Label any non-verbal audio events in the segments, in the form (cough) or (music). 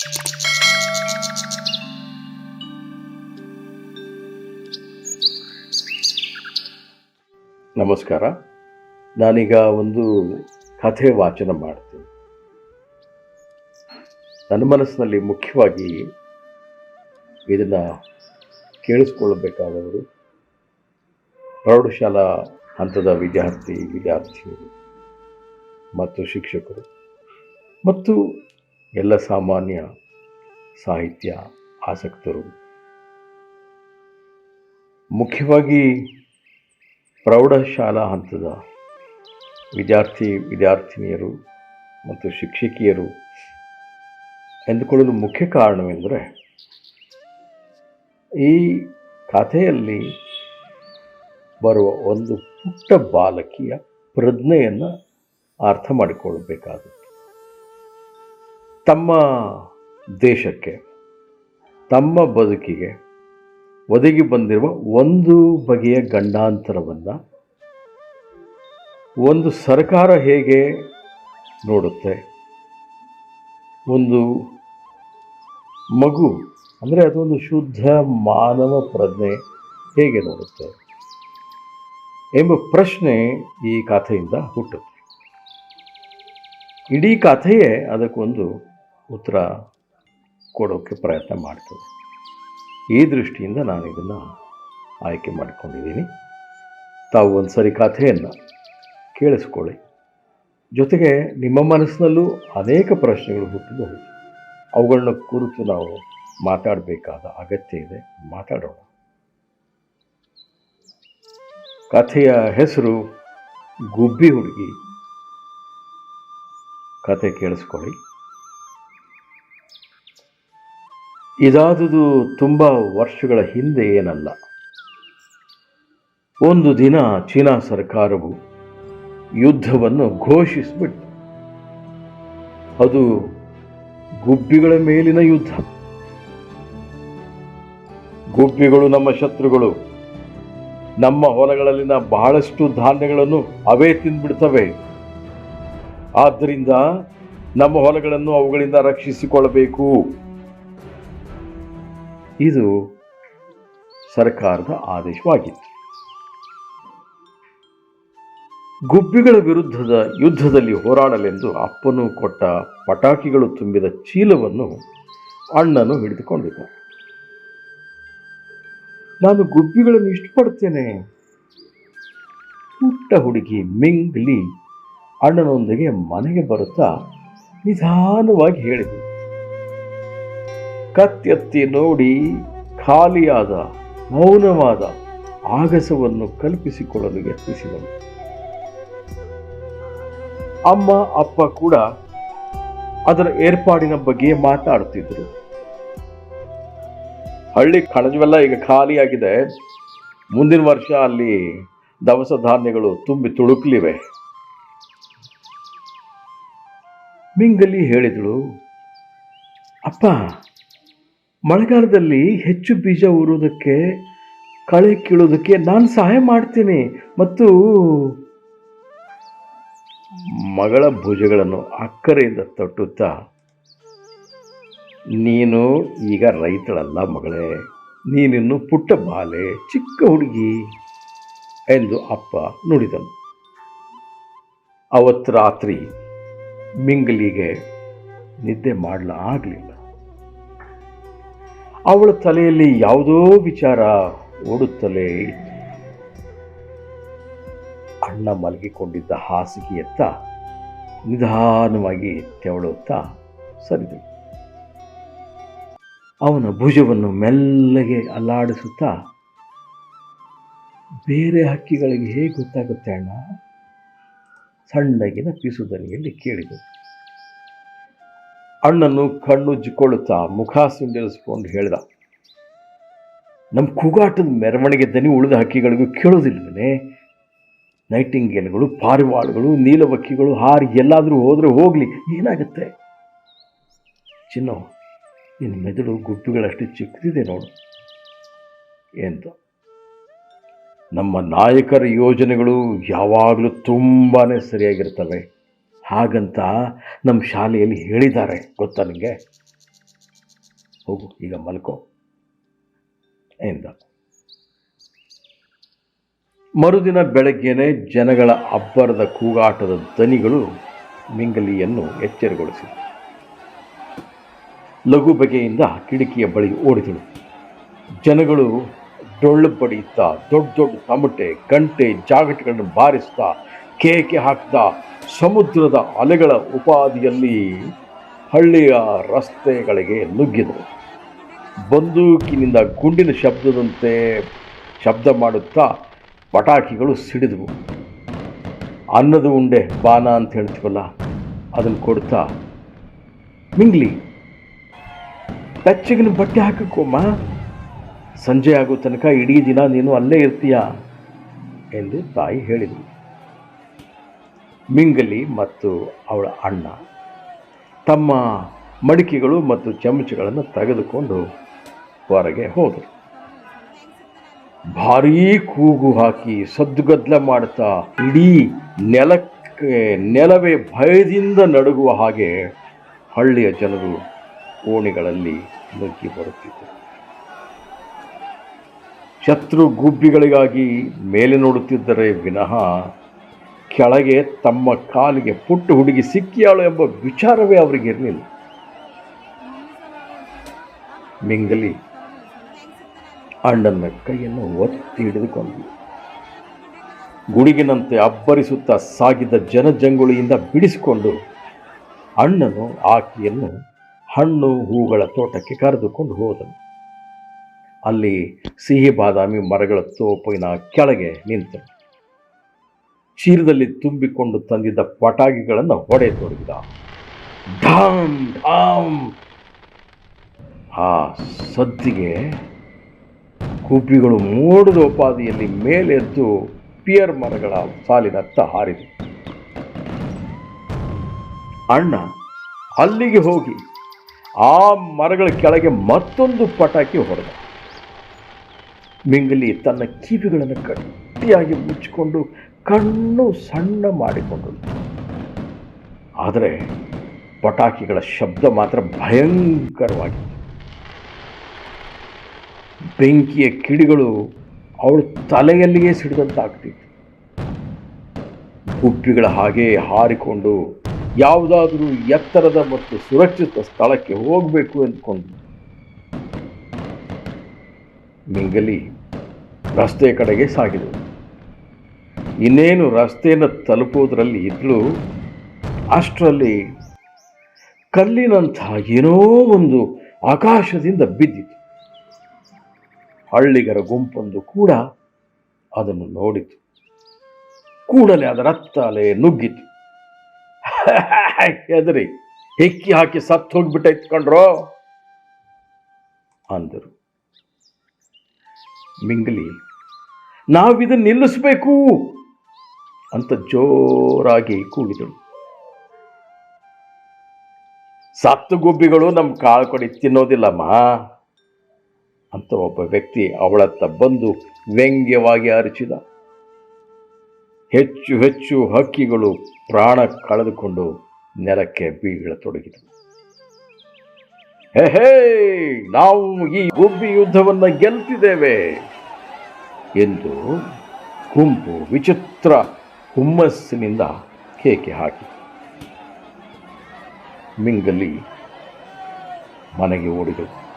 ನಮಸ್ಕಾರ. ನಾನೀಗ ಒಂದು ಕಥೆ ವಾಚನ ಮಾಡ್ತೀನಿ. ನನ್ನ ಮನಸ್ಸಿನಲ್ಲಿ ಮುಖ್ಯವಾಗಿ ಇದನ್ನು ಕೇಳಿಸ್ಕೊಳ್ಬೇಕಾದವರು ಪ್ರೌಢಶಾಲಾ ಹಂತದ ವಿದ್ಯಾರ್ಥಿ, ವಿದ್ಯಾರ್ಥಿನಿಯರು, ಮತ್ತು ಶಿಕ್ಷಕರು, ಮತ್ತು ಎಲ್ಲ ಸಾಮಾನ್ಯ ಸಾಹಿತ್ಯ ಆಸಕ್ತರು. ಮುಖ್ಯವಾಗಿ ಪ್ರೌಢಶಾಲಾ ಹಂತದ ವಿದ್ಯಾರ್ಥಿ, ವಿದ್ಯಾರ್ಥಿನಿಯರು ಮತ್ತು ಶಿಕ್ಷಕಿಯರು ಎಂದುಕೊಳ್ಳಲು ಮುಖ್ಯ ಕಾರಣವೆಂದರೆ ಈ ಕಥೆಯಲ್ಲಿ ಬರುವ ಒಂದು ಪುಟ್ಟ ಬಾಲಕಿಯ ಪ್ರಜ್ಞೆಯನ್ನು ಅರ್ಥ ಮಾಡಿಕೊಳ್ಳಬೇಕಾಗುತ್ತೆ ತಮ್ಮ ದೇಶಕ್ಕೆ, ತಮ್ಮ ಬದುಕಿಗೆ ಒದಗಿ ಬಂದಿರುವ ಒಂದು ಬಗೆಯ ಗಂಡಾಂತರವನ್ನು ಒಂದು ಸರ್ಕಾರ ಹೇಗೆ ನೋಡುತ್ತೆ? ಒಂದು ಮಗು, ಅಂದರೆ ಅದೊಂದು ಶುದ್ಧ ಮಾನವ ಪ್ರಜ್ಞೆ ಹೇಗೆ ನೋಡುತ್ತೆ? ಎಂಬ ಪ್ರಶ್ನೆ ಈ ಕಥೆಯಿಂದ ಹುಟ್ಟುತ್ತೆ. ಇಡೀ ಕಥೆಯೇ ಅದಕ್ಕೊಂದು ಉತ್ತರ ಕೊಡೋಕ್ಕೆ ಪ್ರಯತ್ನ ಮಾಡ್ತದೆ. ಈ ದೃಷ್ಟಿಯಿಂದ ನಾನು ಇದನ್ನು ಆಯ್ಕೆ ಮಾಡಿಕೊಂಡಿದ್ದೀನಿ. ತಾವು ಒಂದು ಸರಿ ಕಥೆಯನ್ನು ಕೇಳಿಸ್ಕೊಳ್ಳಿ. ಜೊತೆಗೆ ನಿಮ್ಮ ಮನಸ್ಸಿನಲ್ಲೂ ಅನೇಕ ಪ್ರಶ್ನೆಗಳು ಹುಟ್ಟಬಹುದು. ಅವುಗಳನ್ನ ಕುರಿತು ನಾವು ಮಾತಾಡಬೇಕಾದ ಅಗತ್ಯ ಇದೆ. ಮಾತಾಡೋಣ. ಕಥೆಯ ಹೆಸರು ಗುಬ್ಬಿ ಹುಡುಗಿ. ಕತೆ ಕೇಳಿಸ್ಕೊಳ್ಳಿ. ಇದಾದುದು ತುಂಬ ವರ್ಷಗಳ ಹಿಂದೆ ಏನಲ್ಲ. ಒಂದು ದಿನ ಚೀನಾ ಸರ್ಕಾರವು ಯುದ್ಧವನ್ನು ಘೋಷಿಸಿಬಿಟ್ಟು ಅದು ಗುಬ್ಬಿಗಳ ಮೇಲಿನ ಯುದ್ಧ. ಗುಬ್ಬಿಗಳು ನಮ್ಮ ಶತ್ರುಗಳು. ನಮ್ಮ ಹೊಲಗಳಲ್ಲಿನ ಬಹಳಷ್ಟು ಧಾನ್ಯಗಳನ್ನು ಅವೇ ತಿಂದ್ಬಿಡ್ತವೆ. ಆದ್ದರಿಂದ ನಮ್ಮ ಹೊಲಗಳನ್ನು ಅವುಗಳಿಂದ ರಕ್ಷಿಸಿಕೊಳ್ಳಬೇಕು. ಇದು ಸರ್ಕಾರದ ಆದೇಶವಾಗಿತ್ತು. ಗುಬ್ಬಿಗಳ ವಿರುದ್ಧದ ಯುದ್ಧದಲ್ಲಿ ಹೋರಾಡಲೆಂದು ಅಪ್ಪನು ಕೊಟ್ಟ ಪಟಾಕಿಗಳು ತುಂಬಿದ ಚೀಲವನ್ನು ಅಣ್ಣನು ಹಿಡಿದುಕೊಂಡಿದ್ದ. ನಾನು ಗುಬ್ಬಿಗಳನ್ನು ಇಷ್ಟಪಡ್ತೇನೆ ಪುಟ್ಟ ಹುಡುಗಿ ಮಿಂಗ್ಲಿ ಅಣ್ಣನೊಂದಿಗೆ ಮನೆಗೆ ಬರುತ್ತಾ ನಿಧಾನವಾಗಿ ಹೇಳಿದಳು. ಕತ್ತೆತ್ತಿ ನೋಡಿ ಖಾಲಿಯಾದ, ಮೌನವಾದ ಆಗಸವನ್ನು ಕಲ್ಪಿಸಿಕೊಳ್ಳಲು ಯತ್ನಿಸಿದಳು ಅಮ್ಮ, ಅಪ್ಪ ಕೂಡ ಅದರ ಏರ್ಪಾಡಿನ ಬಗ್ಗೆ ಮಾತಾಡುತ್ತಿದ್ದರು. ಹಳ್ಳಿ ಕಣಜವೆಲ್ಲ ಈಗ ಖಾಲಿಯಾಗಿದೆ. ಮುಂದಿನ ವರ್ಷ ಅಲ್ಲಿ ದವಸ ಧಾನ್ಯಗಳು ತುಂಬಿ ತುಳುಕಲಿವೆ. ಮಿಂಗಲಿ ಹೇಳಿದಳು, ಅಪ್ಪ ಮಳೆಗಾಲದಲ್ಲಿ ಹೆಚ್ಚು ಬೀಜ ಊರೋದಕ್ಕೆ ಕಳೆ ಕೀಳೋದಕ್ಕೆ ನಾನು ಸಹಾಯ ಮಾಡ್ತೀನಿ ಮತ್ತು ಮಗಳ ಭುಜಗಳನ್ನು ಅಕ್ಕರೆಯಿಂದ ತಟ್ಟುತ್ತಾ, ನೀನು ಈಗ ರೈತಳಲ್ಲ ಮಗಳೇ, ನೀನಿನ್ನು ಪುಟ್ಟ ಬಾಲೆ, ಚಿಕ್ಕ ಹುಡುಗಿ ಎಂದು ಅಪ್ಪ ನುಡಿದನು. ಅವತ್ತು ರಾತ್ರಿ ಮಿಂಗಲಿಗೆ ನಿದ್ದೆ ಮಾಡಲಾಗಲಿಲ್ಲ ಅವಳ ತಲೆಯಲ್ಲಿ ಯಾವುದೋ ವಿಚಾರ ಓಡುತ್ತಲೇ ಇತ್ತು. ಅಣ್ಣ ಮಲಗಿಕೊಂಡಿದ್ದ ಹಾಸಿಗೆಯತ್ತ ನಿಧಾನವಾಗಿ ತೆವಳುತ್ತಾ ಸರಿದಳು. ಅವನ ಭುಜವನ್ನು ಮೆಲ್ಲಗೆ ಅಲ್ಲಾಡಿಸುತ್ತಾ, ಬೇರೆ ಹಕ್ಕಿಗಳಿಗೆ ಹೇಗೆ ಗೊತ್ತಾಗುತ್ತೆ ಅಣ್ಣ? ಸಣ್ಣಗಿನ ಪಿಸುದನಿಯಲ್ಲಿ ಕೇಳಿದಳು. ಅಣ್ಣನು ಕಣ್ಣುಜ್ಜಿಕೊಳ್ಳುತ್ತಾ ಮುಖ ಸುಂದರಿಸಿಕೊಂಡು ಹೇಳಿದ ನಮ್ಮ ಕೂಗಾಟದ ಮೆರವಣಿಗೆ ದನಿ ಉಳಿದ ಹಕ್ಕಿಗಳಿಗೂ ಕೇಳೋದಿಲ್ಲವೇ ನೈಟಿಂಗೇಲ್ಗಳು, ಪಾರಿವಾಳಗಳು, ನೀಲವಕ್ಕಿಗಳು ಹಾರಿ ಎಲ್ಲಾದರೂ ಹೋದರೆ ಹೋಗಲಿ, ಏನಾಗುತ್ತೆ? ಚಿನ್ನೋ ನಿನ್ನ ಮೆದುಳು ಗುಬ್ಬಿಗಳಷ್ಟು ಚಿಕ್ಕದಿದೆ ನೋಡು ಎಂತ ನಮ್ಮ ನಾಯಕರ ಯೋಜನೆಗಳು ಯಾವಾಗಲೂ ತುಂಬಾ ಸರಿಯಾಗಿರ್ತವೆ ಹಾಗಂತ ನಮ್ಮ ಶಾಲೆಯಲ್ಲಿ ಹೇಳಿದ್ದಾರೆ. ಗೊತ್ತಾ ನಿಮಗೆ ಹೋಗು, ಈಗ ಮಲ್ಕೋ. ಎಂದ. ಮರುದಿನ ಬೆಳಗ್ಗೆನೆ ಜನಗಳ ಅಬ್ಬರದ ಕೂಗಾಟದ ದನಿಗಳು ಮಿಂಗಲಿಯನ್ನು ಎಚ್ಚರಗೊಳಿಸಿತು ಲಘು ಬಗೆಯಿಂದ ಕಿಟಕಿಯ ಬಳಿ ಓಡಿದಳು. ಜನಗಳು ಡೊಳ್ಳು ಬಡಿಯುತ್ತಾ ದೊಡ್ಡ ದೊಡ್ಡ ತಮಟೆ, ಗಂಟೆ, ಜಾಗಟಗಳನ್ನು ಬಾರಿಸ್ತಾ ಕೇಕೆ ಹಾಕ್ತಾ ಸಮುದ್ರದ ಅಲೆಗಳ ಉಪಾದಿಯಲ್ಲಿ ಹಳ್ಳಿಯ ರಸ್ತೆಗಳಿಗೆ ನುಗ್ಗಿದರು. ಬಂದೂಕಿನಿಂದ ಗುಂಡಿನ ಶಬ್ದದಂತೆ ಶಬ್ದ ಮಾಡುತ್ತಾ ಪಟಾಕಿಗಳು ಸಿಡಿದವು. ಅನ್ನದ ಉಂಡೆ ಬಾನ ಅಂತ ಹೇಳ್ತೀವಲ್ಲ, ಅದನ್ನು ಕೊಡ್ತಾ ಮಿಂಗ್ಲಿ ಬೆಚ್ಚಗಿನ ಬಟ್ಟೆ ಹಾಕಕ್ಕೋಮ್ಮ. ಸಂಜೆ ಆಗೋ ತನಕ ಇಡೀ ದಿನ ನೀನು ಅಲ್ಲೇ ಇರ್ತೀಯ? ಎಂದು ತಾಯಿ ಹೇಳಿದರು ಮಿಂಗಲಿ ಮತ್ತು ಅವಳ ಅಣ್ಣ. ತಮ್ಮ ಮಡಿಕೆಗಳು ಮತ್ತು ಚಮಚಗಳನ್ನು ತೆಗೆದುಕೊಂಡು ಹೊರಗೆ ಹೋದರು. ಭಾರೀ ಕೂಗು ಹಾಕಿ ಸದ್ದುಗದ್ದಲ ಮಾಡ್ತಾ ಇಡೀ ನೆಲಕ್ಕೆ, ನೆಲವೇ ಭಯದಿಂದ ನಡುಗುವ ಹಾಗೆ ಹಳ್ಳಿಯ ಜನರು ಓಣಿಗಳಲ್ಲಿ ನುಗ್ಗಿ ಬರುತ್ತಿದ್ದರು. ಶತ್ರು ಗುಬ್ಬಿಗಳಿಗಾಗಿ ಮೇಲೆ ನೋಡುತ್ತಿದ್ದರೆ ವಿನಃ ಕೆಳಗೆ ತಮ್ಮ ಕಾಲಿಗೆ ಪುಟ್ಟ ಹುಡುಗಿ ಸಿಕ್ಕಿಯಾಳು ಎಂಬ ವಿಚಾರವೇ ಅವರಿಗಿರಲಿಲ್ಲ ಮಿಂಗಲಿ ಅಣ್ಣನ ಕೈಯನ್ನು ಒತ್ತಿ ಹಿಡಿದುಕೊಂಡು ಗುಡುಗಿನಂತೆ ಅಬ್ಬರಿಸುತ್ತಾ ಸಾಗಿದ ಜನಜಂಗುಳಿಯಿಂದ ಬಿಡಿಸಿಕೊಂಡು ಅಣ್ಣನು ಆಕೆಯನ್ನು ಹಣ್ಣು ಹೂಗಳ ತೋಟಕ್ಕೆ ಕರೆದುಕೊಂಡು ಹೋದನು. ಅಲ್ಲಿ ಸಿಹಿ ಬಾದಾಮಿ ಮರಗಳ ತೋಪಿನ ಕೆಳಗೆ ನಿಂತನು. ಚೀರದಲ್ಲಿ ತುಂಬಿಕೊಂಡು ತಂದಿದ್ದ ಪಟಾಕಿಗಳನ್ನು ಹೊಡೆತೊಡಗಿದ ಢಾಮ್ ಢಾಮ್ ಆ ಸದ್ದಿಗೆ ಕೂಪಿಗಳು ಮೂಡದ ಉಪಾದಿಯಲ್ಲಿ ಮೇಲೆದ್ದು ಪಿಯರ್ ಮರಗಳ ಸಾಲಿನತ್ತ ಹಾರಿತು ಅಣ್ಣ ಅಲ್ಲಿಗೆ ಹೋಗಿ ಆ ಮರಗಳ ಕೆಳಗೆ ಮತ್ತೊಂದು ಪಟಾಕಿ ಹೊಡೆದ. ಮಿಂಗಲಿ ತನ್ನ ಕಿವಿಗಳನ್ನು ಗಟ್ಟಿಯಾಗಿ ಮುಚ್ಚಿಕೊಂಡು ಕಣ್ಣು ಸಣ್ಣ ಮಾಡಿಕೊಂಡಳು ಆದರೆ ಪಟಾಕಿಗಳ ಶಬ್ದ ಮಾತ್ರ ಭಯಂಕರವಾಗಿತ್ತು ಬೆಂಕಿಯ ಕಿಡಿಗಳು ಅವಳು ತಲೆಯಲ್ಲಿಯೇ ಸಿಡಿದಂತಾಗ್ತಿತ್ತು. ಗುಬ್ಬಿಗಳ ಹಾಗೆ ಹಾರಿಕೊಂಡು ಯಾವುದಾದರೂ ಎತ್ತರದ ಮತ್ತು ಸುರಕ್ಷಿತ ಸ್ಥಳಕ್ಕೆ ಹೋಗಬೇಕು ಎಂದುಕೊಂಡು ಮಿಂಗಲಿ ರಸ್ತೆ ಕಡೆಗೆ ಸಾಗಿದಳು ಇನ್ನೇನು ರಸ್ತೆಯನ್ನು ತಲುಪುವುದರಲ್ಲಿ ಇದ್ಲು ಅಷ್ಟರಲ್ಲಿ ಕಲ್ಲಿನಂಥ ಏನೋ ಒಂದು ಆಕಾಶದಿಂದ ಬಿದ್ದಿತು. ಹಳ್ಳಿಗರ ಗುಂಪೊಂದು ಕೂಡ ಅದನ್ನು ನೋಡಿತು. ಕೂಡಲೇ ಅದರ ಅಲೆ ನುಗ್ಗಿತು. (laughs) ಹೆದರಿ, ಹೆಕ್ಕಿ ಹಾಕಿ ಸತ್ತು ಹೋಗ್ಬಿಟ್ಟ ಕಣ್ರೋ ಅಂದರು. ಮಿಂಗಲಿ, ನಾವಿದನ್ನು ನಿಲ್ಲಿಸಬೇಕು. ಅಂತ ಜೋರಾಗಿ ಕೂಗಿದಳು. ಸತ್ತು ಗುಬ್ಬಿಗಳು ನಮ್ಮ ಕಾಳು ಕೊಡಿ ತಿನ್ನೋದಿಲ್ಲಮ್ಮ ಅಂತ ಒಬ್ಬ ವ್ಯಕ್ತಿ ಅವಳತ್ತ ಬಂದು ವ್ಯಂಗ್ಯವಾಗಿ ಅರಚಿದ. ಹೆಚ್ಚು ಹೆಚ್ಚು ಹಕ್ಕಿಗಳು ಪ್ರಾಣ ಕಳೆದುಕೊಂಡು ನೆಲಕ್ಕೆ ಬೀಳತೊಡಗಿದವು. ಹೇ ಹೇ, ನಾವು ಈ ಗುಬ್ಬಿ ಯುದ್ಧವನ್ನು ಗೆಲ್ತಿದ್ದೇವೆ ಎಂದು ಗುಂಪು ವಿಚಿತ್ರ ಹುಮ್ಮಸ್ಸಿನಿಂದ ಕೇಕೆ ಹಾಕಿ. ಮಿಂಗಲಿ ಮನೆಗೆ ಓಡಿದಳು.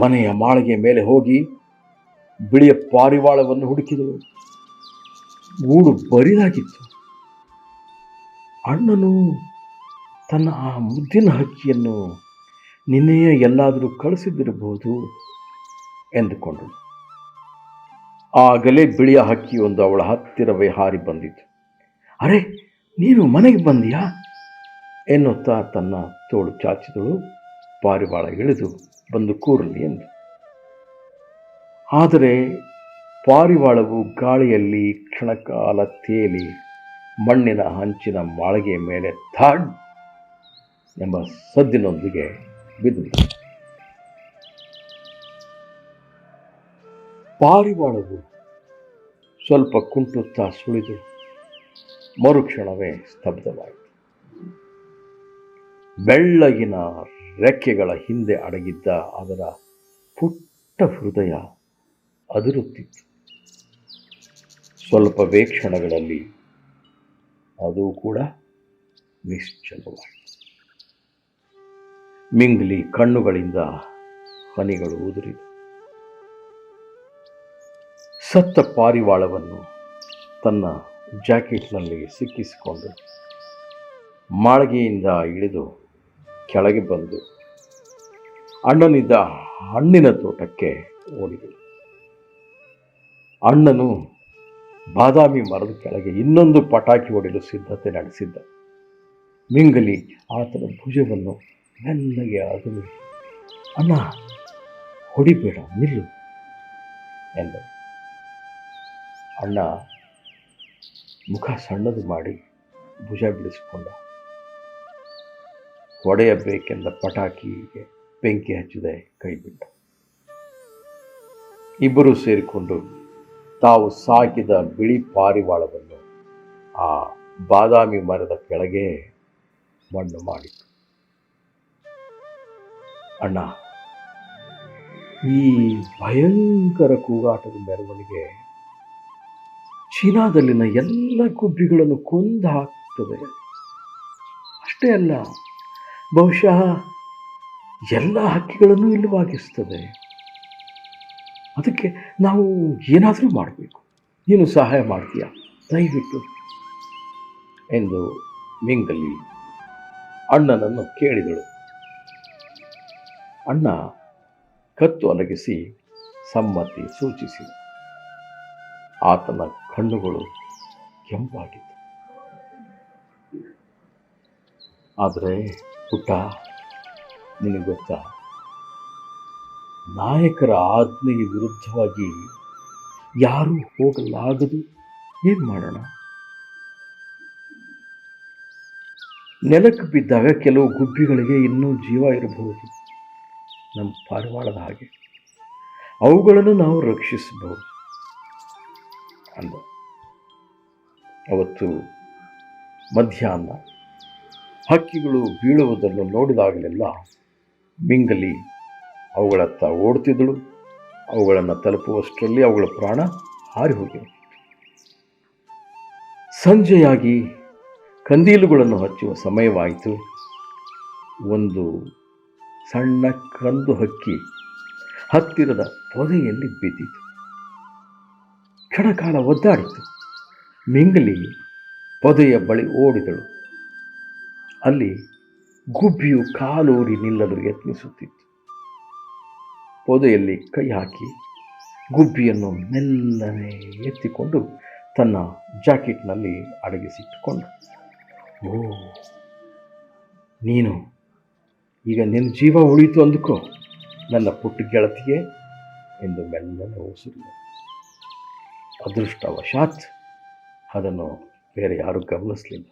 ಮನೆಯ ಮಾಳಿಗೆ ಮೇಲೆ ಹೋಗಿ ಬಿಳಿಯ ಪಾರಿವಾಳವನ್ನು ಹುಡುಕಿದಳು. ಗೂಡು ಬರಿದಾಗಿತ್ತು. ಅಣ್ಣನು ತನ್ನ ಆ ಮುದ್ದಿನ ಹಕ್ಕಿಯನ್ನು ನಿನ್ನೆಯೇ ಎಲ್ಲಾದರೂ ಕಳಿಸಿದ್ದಿರಬಹುದು ಎಂದುಕೊಂಡಳು ಆಗಲೇ ಬಿಳಿಯ ಹಕ್ಕಿಯೊಂದು ಅವಳ ಹತ್ತಿರವೇ ಹಾರಿ ಬಂದಿತು ಅರೆ, ನೀನು ಮನೆಗೆ ಬಂದಿಯಾ? ಎನ್ನುತ್ತಾ ತನ್ನ ತೋಳು ಚಾಚಿದಳು. ಪಾರಿವಾಳ ಇಳಿದು ಬಂದು ಕೂರಲಿ ಎಂದು. ಆದರೆ ಪಾರಿವಾಳವು ಗಾಳಿಯಲ್ಲಿ ಕ್ಷಣಕಾಲ ತೇಲಿ ಮಣ್ಣಿನ ಹಂಚಿನ ಮಾಳಿಗೆಯ ಮೇಲೆ ಥಾಡ್ ಎಂಬ ಸದ್ದಿನೊಂದಿಗೆ ಬಿದ್ದು ಪಾರಿವಾಳವು ಸ್ವಲ್ಪ ಕುಂಟುತ್ತಾ ಸುಳಿದು ಮರುಕ್ಷಣವೇ ಸ್ತಬ್ಧವಾಯಿತು. ಬೆಳ್ಳಗಿನ ರೆಕ್ಕೆಗಳ ಹಿಂದೆ ಅಡಗಿದ್ದ ಅದರ ಪುಟ್ಟ ಹೃದಯ ಅದಿರುತ್ತಿತ್ತು. ಸ್ವಲ್ಪ ವೇಕ್ಷಣಗಳಲ್ಲಿ ಅದು ಕೂಡ ನಿಶ್ಚಲವಾಯಿತು. ಮಿಂಗ್ಲಿ ಕಣ್ಣುಗಳಿಂದ ಹನಿಗಳು ಉದುರಿದವು. ಸತ್ತ ಪಾರಿವಾಳವನ್ನು ತನ್ನ ಜಾಕೆಟ್ನಲ್ಲಿ ಸಿಕ್ಕಿಸಿಕೊಂಡು ಮಾಳಿಗೆಯಿಂದ ಇಳಿದು ಕೆಳಗೆ ಬಂದು ಅಣ್ಣನಿದ್ದ ಹಣ್ಣಿನ ತೋಟಕ್ಕೆ ಓಡಿದಳು. ಅಣ್ಣನು ಬಾದಾಮಿ ಮರದ ಕೆಳಗೆ ಇನ್ನೊಂದು ಪಟಾಕಿ ಹೊಡೆಯಲು ಸಿದ್ಧತೆ ನಡೆಸಿದ್ದ. ಮಿಂಗಲಿ ಆತನ ಭುಜವನ್ನು ಮೆಲ್ಲಗೆ ಅದು ಅಣ್ಣ, ಹೊಡಿಬೇಡ, ನಿಲ್ಲು ಎಂದ ಅಣ್ಣ ಮುಖ ಸಣ್ಣದು ಮಾಡಿ ಭುಜ ಬಿಡಿಸಿಕೊಂಡ. ಹೊಡೆಯಬೇಕೆಂದ ಪಟಾಕಿಗೆ ಬೆಂಕಿ ಹಚ್ಚಿದೆ ಕೈ ಬಿಟ್ಟ ಇಬ್ಬರು ಸೇರಿಕೊಂಡು ತಾವು ಸಾಕಿದ ಬಿಳಿ ಪಾರಿವಾಳವನ್ನು ಆ ಬಾದಾಮಿ ಮರದ ಕೆಳಗೆ ಮಣ್ಣು ಮಾಡಿತು ಅಣ್ಣ, ಈ ಭಯಂಕರ ಕೂಗಾಟದ ಮೆರವಣಿಗೆ ಚೀನಾದಲ್ಲಿನ ಎಲ್ಲ ಗುಬ್ಬಿಗಳನ್ನು ಕೊಂದು ಹಾಕ್ತದೆ. ಅಷ್ಟೇ ಅಲ್ಲ, ಬಹುಶಃ ಎಲ್ಲ ಹಕ್ಕಿಗಳನ್ನು ಇಲ್ಲವಾಗಿಸ್ತದೆ ಅದಕ್ಕೆ ನಾವು ಏನಾದರೂ ಮಾಡಬೇಕು. ನೀನು ಸಹಾಯ ಮಾಡ್ತೀಯ? ದಯವಿಟ್ಟು ಎಂದು ಮಿಂಗಲಿ ಅಣ್ಣನನ್ನು ಕೇಳಿದಳು. ಅಣ್ಣ ಕತ್ತು ಅಲಗಿಸಿ ಸಮ್ಮತಿ ಸೂಚಿಸಿದ. ಆತನ ಕಣ್ಣುಗಳು ಕೆಂಪಾಗಿತ್ತು. ಆದರೆ ಪುಟ್ಟ, ನಿನಗೆ ಗೊತ್ತಾ? ನಾಯಕರ ಆಜ್ಞೆಗೆ ವಿರುದ್ಧವಾಗಿ ಯಾರೂ ಹೋಗಲಾಗದು. ಏನು ಮಾಡೋಣ? ನೆಲಕ್ಕೆ ಬಿದ್ದಾಗ ಕೆಲವು ಗುಬ್ಬಿಗಳಿಗೆ ಇನ್ನೂ ಜೀವ ಇರಬಹುದು. ನಮ್ಮ ಪಾರಿವಾಳದ ಹಾಗೆ. ಅವುಗಳನ್ನು ನಾವು ರಕ್ಷಿಸಬಹುದು. ಅಂದ. ಅವತ್ತು ಮಧ್ಯಾಹ್ನ ಹಕ್ಕಿಗಳು ಬೀಳುವುದನ್ನು ನೋಡಿದಾಗಲೆಲ್ಲ ಮಿಂಗಲಿ ಅವುಗಳತ್ತ ಓಡ್ತಿದ್ದಳು ಅವುಗಳನ್ನು ತಲುಪುವಷ್ಟರಲ್ಲಿ ಅವುಗಳ ಪ್ರಾಣ ಹಾರಿ ಹೋಗಿವೆ ಸಂಜೆಯಾಗಿ ಕಂದೀಲುಗಳನ್ನು ಹಚ್ಚುವ ಸಮಯವಾಯಿತು. ಒಂದು ಸಣ್ಣ ಕಂದು ಹಕ್ಕಿ ಹತ್ತಿರದ ಪೊದೆಯಲ್ಲಿ ಬಿದ್ದಿತು. ಕ್ಷಣಕಾಲ ಒದ್ದಾಡಿತು ಮಿಂಗಲಿ ಪೊದೆಯ ಬಳಿ ಓಡಿದಳು. ಅಲ್ಲಿ ಗುಬ್ಬಿಯು ಕಾಲೂರಿ ನಿಲ್ಲಲು ಯತ್ನಿಸುತ್ತಿತ್ತು. ಪೊದೆಯಲ್ಲಿ ಕೈ ಹಾಕಿ ಗುಬ್ಬಿಯನ್ನು ಮೆಲ್ಲನೆ ಎತ್ತಿಕೊಂಡು ತನ್ನ ಜಾಕೆಟ್ನಲ್ಲಿ ಅಡಗಿಸಿಟ್ಟುಕೊಂಡು. ಓ, ನೀನು ಈಗ ನಿನ್ನ ಜೀವ ಉಳಿತು ಅಂದುಕೋ. ನನ್ನ ಪುಟ್ಟ ಗೆಳತಿಗೆ ಎಂದು ಮೆಲ್ಲನೆ ಉಸಿರಿದ ಅದೃಷ್ಟವಶಾತ್ ಅದನ್ನು ಬೇರೆ ಯಾರೂ ಗಮನಿಸಲಿಲ್ಲ.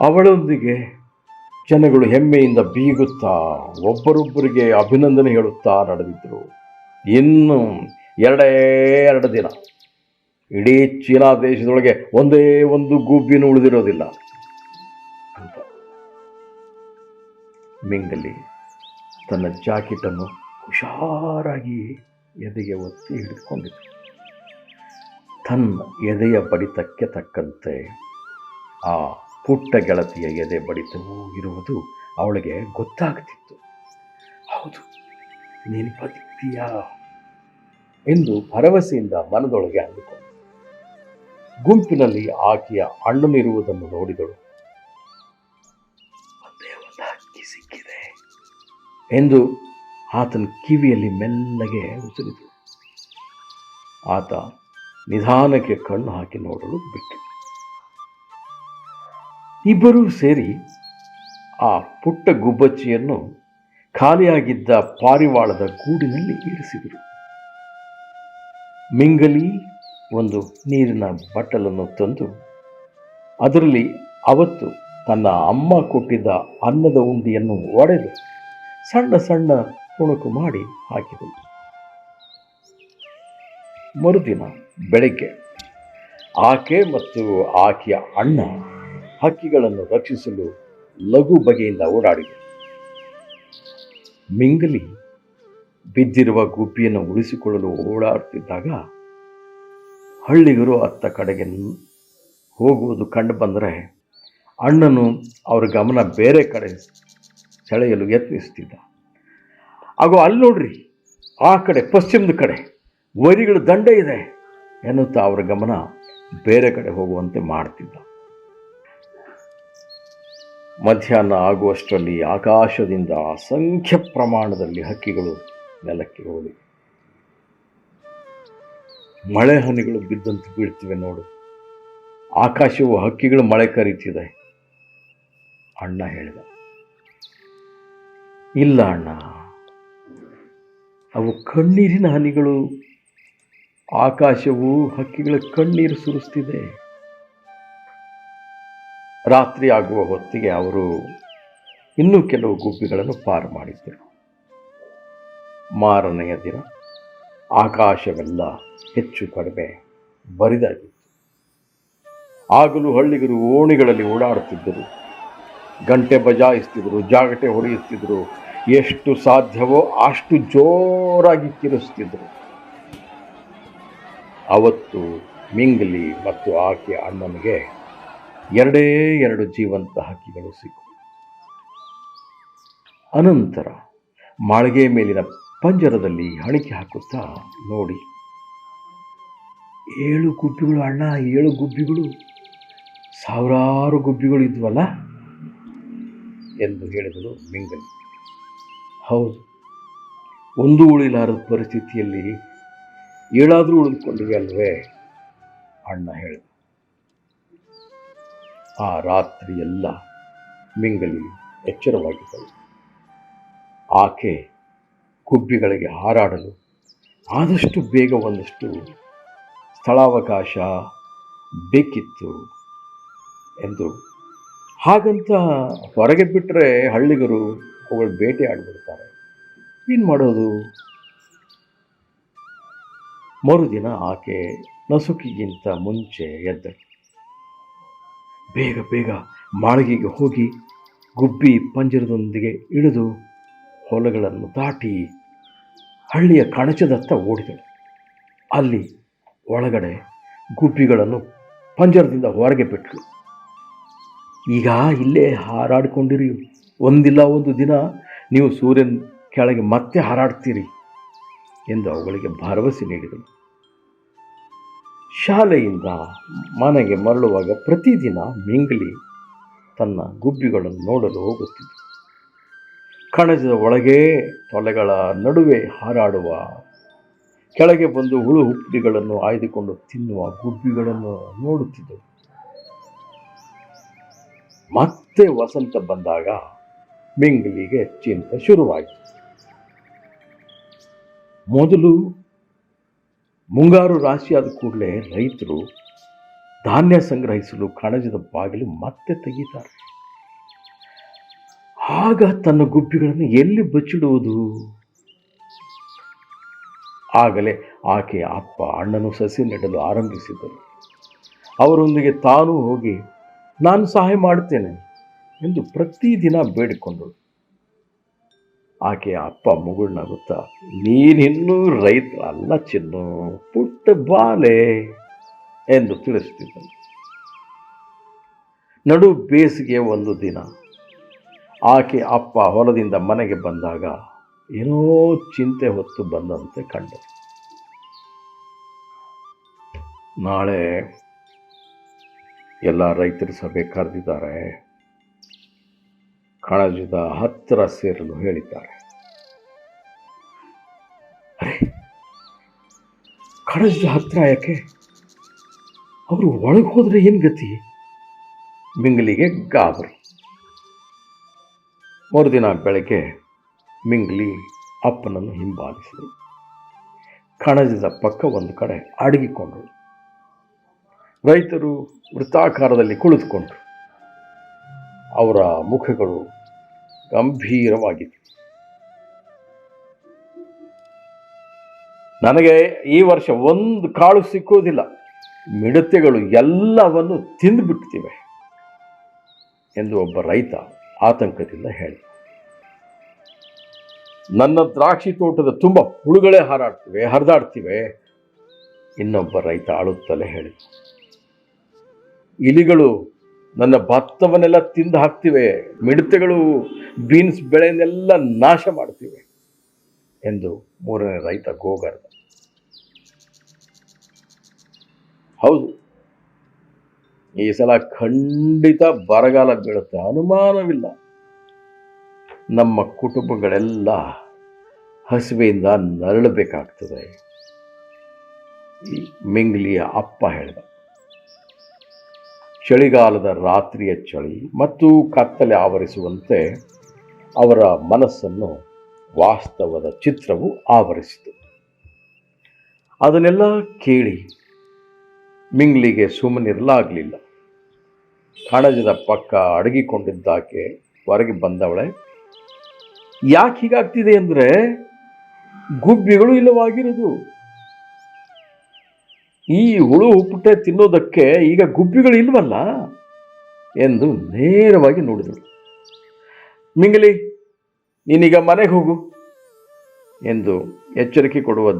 ಅವಳೊಂದಿಗೆ ಜನಗಳು ಹೆಮ್ಮೆಯಿಂದ ಬೀಗುತ್ತಾ ಒಬ್ಬರೊಬ್ಬರಿಗೆ ಅಭಿನಂದನೆ ಹೇಳುತ್ತಾ ನಡೆದಿದ್ದರು. ಇನ್ನು ಎರಡೇ ಎರಡು ದಿನ. ಇಡೀ ಚೀನಾ ದೇಶದೊಳಗೆ ಒಂದೇ ಒಂದು ಗುಬ್ಬಿನೂ ಉಳಿದಿರೋದಿಲ್ಲ ಅಂತ. ಮಿಂಗಲ್ಲಿ ತನ್ನ ಜಾಕೆಟನ್ನು ಹುಷಾರಾಗಿ ಎದೆಗೆ ಒತ್ತಿ ಹಿಡಿದುಕೊಂಡಿತು. ತನ್ನ ಎದೆಯ ಬಡಿತಕ್ಕೆ ತಕ್ಕಂತೆ ಆ ಪುಟ್ಟ ಗೆಳತಿಯ ಎದೆ ಬಡಿತವೂ ಇರುವುದು ಅವಳಿಗೆ ಗೊತ್ತಾಗ್ತಿತ್ತು. ಹೌದು, ನೀನು ಬದುಕ್ತೀಯಾ? ಎಂದು ಭರವಸೆಯಿಂದ ಮನದೊಳಗೆ ಅಂದುಕೊಂಡ ಗುಂಪಿನಲ್ಲಿ ಆಕೆಯ ಅಣ್ಣನಿರುವುದನ್ನು ನೋಡಿದಳು. ಒಂದೇ ಒಂದು ಹಕ್ಕಿ ಸಿಕ್ಕಿದೆ ಎಂದು ಆತನ ಕಿವಿಯಲ್ಲಿ ಮೆಲ್ಲಗೆ ಉಸಿರಿತು. ಆತ ನಿಧಾನಕ್ಕೆ ಕಣ್ಣು ಹಾಕಿ ನೋಡಲು ಬಿಟ್ಟು. ಇಬ್ಬರೂ ಸೇರಿ ಆ ಪುಟ್ಟ ಗುಬ್ಬಚ್ಚಿಯನ್ನು ಖಾಲಿಯಾಗಿದ್ದ ಪಾರಿವಾಳದ ಗೂಡಿನಲ್ಲಿ ಇರಿಸಿದರು. ಮಿಂಗಲಿ ಒಂದು ನೀರಿನ ಬಟ್ಟಲನ್ನು ತಂದು ಅದರಲ್ಲಿ ಅವತ್ತು ತನ್ನ ಅಮ್ಮ ಕೊಟ್ಟಿದ್ದ ಅನ್ನದ ಉಂಡಿಯನ್ನು ಒಡೆದು ಸಣ್ಣ ಸಣ್ಣ ತುಣುಕು ಮಾಡಿ ಹಾಕಿದರು ಮರುದಿನ ಬೆಳಗ್ಗೆ ಆಕೆ ಮತ್ತು ಆಕೆಯ ಅಣ್ಣ ಹಕ್ಕಿಗಳನ್ನು ರಕ್ಷಿಸಲು ಲಘು ಬಗೆಯಿಂದ ಓಡಾಡಿದೆ ಮಿಂಗಲಿ ಬಿದ್ದಿರುವ ಗುಬ್ಬಿಯನ್ನು ಉಳಿಸಿಕೊಳ್ಳಲು ಓಡಾಡುತ್ತಿದ್ದಾಗ ಹಳ್ಳಿಗರು ಅತ್ತ ಕಡೆಗೆ ಹೋಗುವುದು ಕಂಡು ಬಂದರೆ ಅಣ್ಣನು ಅವರ ಗಮನ ಬೇರೆ ಕಡೆ ಸೆಳೆಯಲು ಯತ್ನಿಸುತ್ತಿದ್ದ. ಹಾಗೂ ಅಲ್ಲಿ ನೋಡ್ರಿ, ಆ ಕಡೆ, ಪಶ್ಚಿಮದ ಕಡೆ ವರಿಗಳ ದಂಡ ಇದೆ ಎನ್ನುತ್ತಾ ಅವರ ಗಮನ ಬೇರೆ ಕಡೆ ಹೋಗುವಂತೆ ಮಾಡ್ತಿದ್ದ. ಮಧ್ಯಾಹ್ನ ಆಗುವಷ್ಟರಲ್ಲಿ ಆಕಾಶದಿಂದ ಅಸಂಖ್ಯ ಪ್ರಮಾಣದಲ್ಲಿ ಹಕ್ಕಿಗಳು ನೆಲಕ್ಕೆ ಹೋಗಿ ಮಳೆ ಹನಿಗಳು ಬಿದ್ದಂತೆ ಬೀಳ್ತಿವೆ ನೋಡು. ಆಕಾಶವು ಹಕ್ಕಿಗಳು ಮಳೆ ಕರೀತಿದೆ. ಅಣ್ಣ ಹೇಳಿದ, ಇಲ್ಲ ಅಣ್ಣ. ಅವು ಕಣ್ಣೀರಿನ ಹನಿಗಳು. ಆಕಾಶವು ಹಕ್ಕಿಗಳ ಕಣ್ಣೀರು ಸುರಿಸ್ತಿದೆ. ರಾತ್ರಿ ಆಗುವ ಹೊತ್ತಿಗೆ ಅವರು ಇನ್ನೂ ಕೆಲವು ಗುಬ್ಬಿಗಳನ್ನು ಪಾರು ಮಾಡಿದ್ದರು. ಮಾರನೆಯ ದಿನ ಆಕಾಶವೆಲ್ಲ ಹೆಚ್ಚು ಕಡಿಮೆ ಬರಿದಾಗಿತ್ತು. ಆಗಲೂ ಹಳ್ಳಿಗರು ಓಣಿಗಳಲ್ಲಿ ಓಡಾಡುತ್ತಿದ್ದರು. ಗಂಟೆ ಬಜಾಯಿಸ್ತಿದ್ರು, ಜಾಗಟೆ ಹೊಡೆಯುತ್ತಿದ್ದರು ಎಷ್ಟು ಸಾಧ್ಯವೋ ಅಷ್ಟು ಜೋರಾಗಿ ಕಿರಿಸ್ತಿದ್ರು ಅವತ್ತು ಮಿಂಗ್ಲಿ ಮತ್ತು ಆಕೆ ಅಣ್ಣನಿಗೆ ಎರಡೇ ಎರಡು ಜೀವಂತ ಹಕ್ಕಿಗಳು ಸಿಕ್ಕು. ಅನಂತರ ಮಾಳಿಗೆ ಮೇಲಿನ ಪಂಜರದಲ್ಲಿ ಹಣಿಕೆ ಹಾಕುತ್ತಾ ನೋಡಿ. ಏಳು ಗುಬ್ಬಿಗಳು ಅಣ್ಣ, ಏಳು ಗುಬ್ಬಿಗಳು. ಸಾವಿರಾರು ಗುಬ್ಬಿಗಳು ಇದ್ವಲ್ಲ? ಎಂದು ಹೇಳಿದರು ಮಿಂಗಲ್. ಹೌದು. ಒಂದು ಉಳಿಲಾರದ ಪರಿಸ್ಥಿತಿಯಲ್ಲಿ ಏಳಾದರೂ ಉಳಿದುಕೊಂಡಿವೆ ಅಲ್ವೇ? ಅಣ್ಣ ಹೇಳಿದ. ಆ ರಾತ್ರಿ ಎಲ್ಲ ಮಿಂಗಲಿ ಎಚ್ಚರವಾಗಿದ್ದಳು. ಆಕೆ ಕುಬ್ಬಿಗಳಿಗೆ ಹಾರಾಡಲು ಆದಷ್ಟು ಬೇಗ ಒಂದಷ್ಟು ಸ್ಥಳಾವಕಾಶ ಬೇಕಿತ್ತು ಎಂದು ಹಾಗಂತ ಹೊರಗೆ ಬಿಟ್ಟರೆ ಹಳ್ಳಿಗರು ಅವುಗಳು ಬೇಟೆ ಆಡಿಬಿಡ್ತಾರೆ ಏನು ಮಾಡೋದು? ಮರುದಿನ ಆಕೆ ನಸುಕಿಗಿಂತ ಮುಂಚೆ ಎದ್ದಳು. ಬೇಗ ಬೇಗ ಮಾಳಿಗೆಗೆ ಹೋಗಿ ಗುಬ್ಬಿ ಪಂಜರದೊಂದಿಗೆ ಇಳಿದು ಹೊಲಗಳನ್ನು ದಾಟಿ ಹಳ್ಳಿಯ ಕಣಚದತ್ತ ಓಡಿದಳು. ಅಲ್ಲಿ ಒಳಗಡೆ ಗುಬ್ಬಿಗಳನ್ನು ಪಂಜರದಿಂದ ಹೊರಗೆ ಬಿಟ್ಟಳು ಈಗ ಇಲ್ಲೇ ಹಾರಾಡಿಕೊಂಡಿರಿ. ಒಂದಿಲ್ಲ ಒಂದು ದಿನ ನೀವು ಸೂರ್ಯನ ಕೆಳಗೆ ಮತ್ತೆ ಹಾರಾಡ್ತೀರಿ ಎಂದು ಅವುಗಳಿಗೆ ಭರವಸೆ ನೀಡಿದರು ಶಾಲೆಯಿಂದ ಮನೆಗೆ ಮರಳುವಾಗ ಪ್ರತಿದಿನ ಮಿಂಗ್ಲಿ ತನ್ನ ಗುಬ್ಬಿಗಳನ್ನು ನೋಡಲು ಹೋಗುತ್ತಿದ್ದ. ಕಣಜದ ಒಳಗೆ ತೊಲೆಗಳ ನಡುವೆ ಹಾರಾಡುವ, ಕೆಳಗೆ ಬಂದು ಹುಳು ಹುಪ್ಪಿಗಳನ್ನು ಆಯ್ದುಕೊಂಡು ತಿನ್ನುವ ಗುಬ್ಬಿಗಳನ್ನು ನೋಡುತ್ತಿದ್ದವು ಮತ್ತೆ ವಸಂತ ಬಂದಾಗ ಮಿಂಗಲಿಗೆ ಚಿಂತೆ ಶುರುವಾಯಿತು. ಮೊದಲು ಮುಂಗಾರು ರಾಶಿಯಾದ ಕೂಡಲೇ ರೈತರು ಧಾನ್ಯ ಸಂಗ್ರಹಿಸಲು ಕಣಜದ ಬಾಗಿಲು ಮತ್ತೆ ತೆಗೀತಾರೆ. ಆಗ ತನ್ನ ಗುಬ್ಬಿಗಳನ್ನು ಎಲ್ಲಿ ಬಚ್ಚಿಡುವುದು? ಆಗಲೇ ಆಕೆ ಅಪ್ಪ ಅಣ್ಣನು ಸಸಿ ನೆಡಲು ಆರಂಭಿಸಿದರು. ಅವರೊಂದಿಗೆ ತಾನೂ ಹೋಗಿ, ನಾನು ಸಹಾಯ ಮಾಡುತ್ತೇನೆ. ಎಂದು ಪ್ರತಿದಿನ ಬೇಡಿಕೊಂಡಳು. ಆಕೆಯ ಅಪ್ಪ ಮುಗುಳ್ನಾಗುತ್ತಾ, ನೀನಿನ್ನೂ ರೈತ ಅಲ್ಲ ಚಿನ್ನು, ಪುಟ್ಟ ಬಾಲೆ ಎಂದು ತಿಳಿಸುತ್ತಿದ್ದನು ನಡು ಬೇಸಿಗೆ ಒಂದು ದಿನ, ಆಕೆ ಅಪ್ಪ ಹೊಲದಿಂದ ಮನೆಗೆ ಬಂದಾಗ ಏನೋ ಚಿಂತೆ ಹೊತ್ತು ಬಂದಂತೆ ಕಂಡು ನಾಳೆ ಎಲ್ಲ ರೈತರ ಸಭೆ ಕರೆದಿದ್ದಾರೆ. ಕಣಜದ ಹತ್ತಿರ ಸೇರಲು ಹೇಳಿದ್ದಾರೆ. ಅರೆ ಕಣಜದ ಹತ್ತಿರ ಯಾಕೆ? ಅವರು ಒಳಗೆ ಹೋದರೆ ಏನು ಗತಿ? ಮಿಂಗ್ಲಿಗೆ ಗಾಬರಿ. ಮರುದಿನ ಬೆಳಗ್ಗೆ ಮಿಂಗ್ಲಿ ಅಪ್ಪನನ್ನು ಹಿಂಬಾಲಿಸಿದರು. ಕಣಜದ ಪಕ್ಕ ಒಂದು ಕಡೆ ಅಡಗಿಕೊಂಡರು. ರೈತರು ವೃತ್ತಾಕಾರದಲ್ಲಿ ಕುಳಿತುಕೊಂಡರು. ಅವರ ಮುಖಗಳು ಗಂಭೀರವಾಗಿತ್ತು. ನನಗೆ ಈ ವರ್ಷ ಒಂದು ಕಾಳು ಸಿಕ್ಕುವುದಿಲ್ಲ. ಮಿಡತೆಗಳು ಎಲ್ಲವನ್ನು ತಿಂದುಬಿಡ್ತಿವೆ ಎಂದು ಒಬ್ಬ ರೈತ ಆತಂಕದಿಂದ ಹೇಳಿದ. ನನ್ನ ದ್ರಾಕ್ಷಿ ತೋಟದ ತುಂಬ ಹುಳುಗಳೇ ಹಾರಾಡ್ತಿವೆ, ಹರಿದಾಡ್ತಿವೆ, ಇನ್ನೊಬ್ಬ ರೈತ ಆಳುತ್ತಲೇ ಹೇಳಿದ. ಇಲಿಗಳು ನನ್ನ ಭತ್ತವನ್ನೆಲ್ಲ ತಿಂದು ಹಾಕ್ತಿವೆ. ಮಿಡತೆಗಳು, ಬೀನ್ಸ್ ಬೆಳೆಯನ್ನೆಲ್ಲ ನಾಶ ಮಾಡ್ತಿವೆ ಎಂದು ಮೂರನೇ ರೈತ ಗೋಗರ್ದ. ಹೌದು. ಈ ಸಲ ಖಂಡಿತ ಬರಗಾಲ ಬೀಳುತ್ತೆ. ಅನುಮಾನವಿಲ್ಲ. ನಮ್ಮ ಕುಟುಂಬಗಳೆಲ್ಲ ಹಸಿವೆಯಿಂದ ನರಳಬೇಕಾಗ್ತದೆ. ಈ ಮಿಂಗ್ಲಿಯ ಅಪ್ಪ ಹೇಳಿದ. ಚಳಿಗಾಲದ ರಾತ್ರಿಯ ಚಳಿ ಮತ್ತು ಕತ್ತಲೆ ಆವರಿಸುವಂತೆ ಅವರ ಮನಸ್ಸನ್ನು ವಾಸ್ತವದ ಚಿತ್ರವು ಆವರಿಸಿತು. ಅದನ್ನೆಲ್ಲ ಕೇಳಿ ಮಿಂಗ್ಲಿಗೆ ಸುಮ್ಮನಿರಲಾಗಲಿಲ್ಲ. ಕಣಜದ ಪಕ್ಕ ಅಡಗಿಕೊಂಡಿದ್ದಾಕೆ ಹೊರಗೆ ಬಂದವಳೆ, ಯಾಕೆ ಹೀಗಾಗ್ತಿದೆ ಅಂದರೆ ಗುಬ್ಬಿಗಳು ಇಲ್ಲವಾಗಿರೋದು. ಈ ಹುಳು ಉಪ್ಪುಟ್ಟೆ ತಿನ್ನೋದಕ್ಕೆ ಈಗ ಗುಬ್ಬಿಗಳು ಇಲ್ವಲ್ಲ ಎಂದು ನೇರವಾಗಿ ನೋಡಿದಳು ಮಿಂಗಲಿ ನೀನೀಗ ಮನೆಗೆ ಹೋಗು ಎಂದು ಎಚ್ಚರಿಕೆ ಕೊಡುವ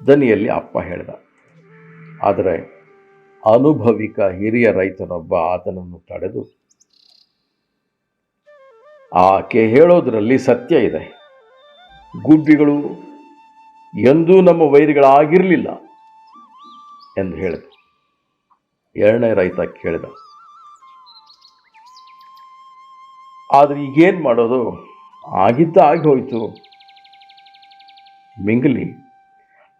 ದನಿಯಲ್ಲಿ ಅಪ್ಪ ಹೇಳಿದ. ಆದರೆ ಅನುಭವಿಕ ಹಿರಿಯ ರೈತನೊಬ್ಬ ಆತನನ್ನು ತಡೆದು, ಆಕೆ ಹೇಳೋದರಲ್ಲಿ ಸತ್ಯ ಇದೆ. ಗುಬ್ಬಿಗಳು ಎಂದೂ ನಮ್ಮ ವೈರಿಗಳಾಗಿರಲಿಲ್ಲ. ಎಂದು ಹೇಳಿದ. ಎರಡನೇ ರೈತ ಕೇಳಿದ. ಆದರೆ ಈಗೇನು ಮಾಡೋದು? ಆಗಿದ್ದ ಆಗಿ ಹೋಯಿತು. ಮಿಂಗಲಿ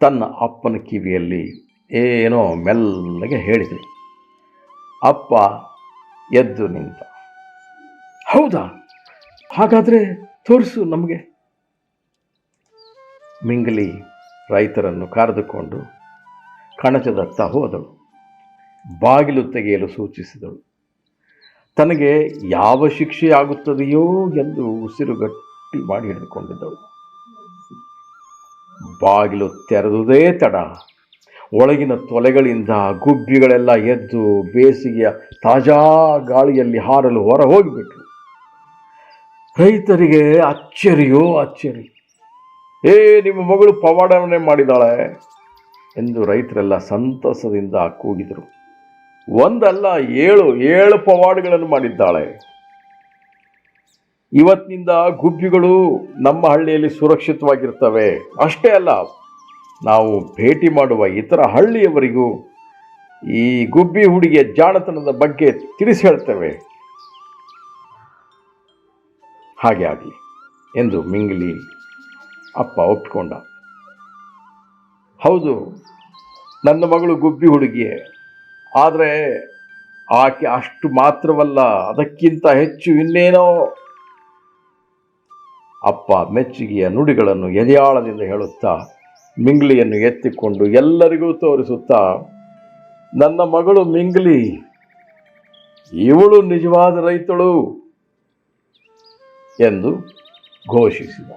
ತನ್ನ ಅಪ್ಪನ ಕಿವಿಯಲ್ಲಿ ಏನೋ ಮೆಲ್ಲಗೆ ಹೇಳಿದೆ ಅಪ್ಪ, ಎದ್ದು ನಿಂತ. ಹೌದಾ? ಹಾಗಾದರೆ ತೋರಿಸು ನಮಗೆ. ಮಿಂಗಲಿ ರೈತರನ್ನು ಕರೆದುಕೊಂಡು ಕಣಜದತ್ತ ಹೋದಳು. ಬಾಗಿಲು ತೆಗೆಯಲು ಸೂಚಿಸಿದಳು. ತನಗೆ ಯಾವ ಶಿಕ್ಷೆಯಾಗುತ್ತದೆಯೋ ಎಂದು ಉಸಿರುಗಟ್ಟಿ ಮಾಡಿ ಹಿಡಿದುಕೊಂಡಿದ್ದಳು ಬಾಗಿಲು ತೆರೆದುದೇ ತಡ. ಒಳಗಿನ ತೊಲೆಗಳಿಂದ ಗುಬ್ಬಿಗಳೆಲ್ಲ ಎದ್ದು ಬೇಸಿಗೆಯ ತಾಜಾ ಗಾಳಿಯಲ್ಲಿ ಹಾರಲು ಹೊರ ಹೋಗಿಬಿಟ್ರು. ರೈತರಿಗೆ ಅಚ್ಚರಿಯೋ ಅಚ್ಚರಿ. ಏ, ನಿಮ್ಮ ಮಗಳು ಪವಾಡವನ್ನೇ ಮಾಡಿದಾಳೆ. ಎಂದು ರೈತರೆಲ್ಲ ಸಂತಸದಿಂದ ಕೂಗಿದರು. ಒಂದಲ್ಲ, ಏಳು ಏಳು ಪವಾಡ್ಗಳನ್ನು ಮಾಡಿದ್ದಾಳೆ. ಇವತ್ತಿನಿಂದ ಗುಬ್ಬಿಗಳು ನಮ್ಮ ಹಳ್ಳಿಯಲ್ಲಿ ಸುರಕ್ಷಿತವಾಗಿರ್ತವೆ. ಅಷ್ಟೇ ಅಲ್ಲ, ನಾವು ಭೇಟಿ ಮಾಡುವ ಇತರ ಹಳ್ಳಿಯವರಿಗೂ ಈ ಗುಬ್ಬಿ ಹುಡುಗಿಯ ಜಾಣತನದ ಬಗ್ಗೆ ತಿಳಿಸಿ ಹೇಳ್ತೇವೆ. ಹಾಗೆ ಆಗಲಿ ಎಂದು ಮಿಂಗ್ಲಿ ಅಪ್ಪ ಒಪ್ಪಿಕೊಂಡ. ಹೌದು, ನನ್ನ ಮಗಳು ಗುಬ್ಬಿ ಹುಡುಗಿಯೇ. ಆದರೆ ಆಕೆ ಅಷ್ಟು ಮಾತ್ರವಲ್ಲ, ಅದಕ್ಕಿಂತ ಹೆಚ್ಚು ಇನ್ನೇನೋ? ಅಪ್ಪ ಮೆಚ್ಚುಗೆಯ ನುಡಿಗಳನ್ನು ಎದೆಯಾಳದಿಂದ ಹೇಳುತ್ತಾ, ಮಿಂಗ್ಲಿಯನ್ನು ಎತ್ತಿಕೊಂಡು ಎಲ್ಲರಿಗೂ ತೋರಿಸುತ್ತಾ, ನನ್ನ ಮಗಳು ಮಿಂಗ್ಲಿ, ಇವಳು ನಿಜವಾದ ರೈತಳು ಎಂದು ಘೋಷಿಸಿದ.